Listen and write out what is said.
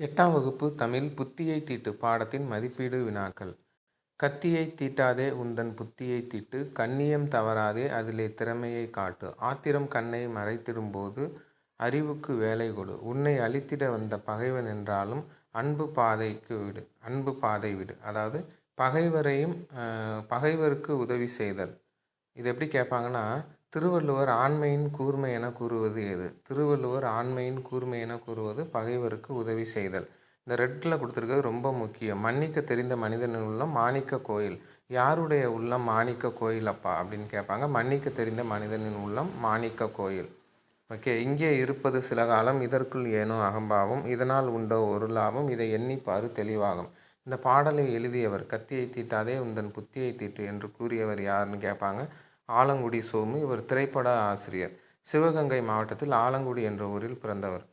எட்டாம் வகுப்பு தமிழ் புத்தியை தீட்டு பாடத்தின் மதிப்பீடு வினாக்கள். கத்தியை தீட்டாதே உந்தன் புத்தியை தீட்டு கண்ணியம் தவறாதே அதிலே திறமையை காட்டு. ஆத்திரம் கண்ணை மறைத்திடும்போது அறிவுக்கு வேலை கொடு. உன்னை அழித்திட வந்த பகைவன் என்றாலும் அன்பு பாதைக்கு விடு. அன்பு பாதை விடு. அதாவது பகைவரையும் பகைவருக்கு உதவி செய்தல். இது எப்படி கேட்பாங்கன்னா திருவள்ளுவர் ஆண்மையின் கூர்மை என கூறுவது எது? திருவள்ளுவர் ஆண்மையின் கூர்மை என கூறுவது பகைவருக்கு உதவி செய்தல். இந்த ரெட்டில் கொடுத்துருக்கிறது ரொம்ப முக்கியம். மன்னிக்க தெரிந்த மனிதனின் உள்ளம் மாணிக்க கோயில். யாருடைய உள்ளம் மாணிக்க கோயில் அப்பா? அப்படின்னு கேட்பாங்க. மன்னிக்க தெரிந்த மனிதனின் உள்ளம் மாணிக்க கோயில். ஓகே இங்கே இருப்பது சில காலம் இதற்குள் ஏனோ அகம்பாவும். இதனால் உண்டோ ஒரு லாபம்? இதை எண்ணிப்பாரு தெளிவாகும். இந்த பாடலை எழுதியவர் கத்தியை தீட்டாதே உந்தன் புத்தியை தீட்டு என்று கூறியவர் யாருன்னு கேட்பாங்க. ஆலங்குடி சோமு இவர் திரைப்பட ஆசிரியர். சிவகங்கை மாவட்டத்தில் ஆலங்குடி என்ற ஊரில் பிறந்தவர்.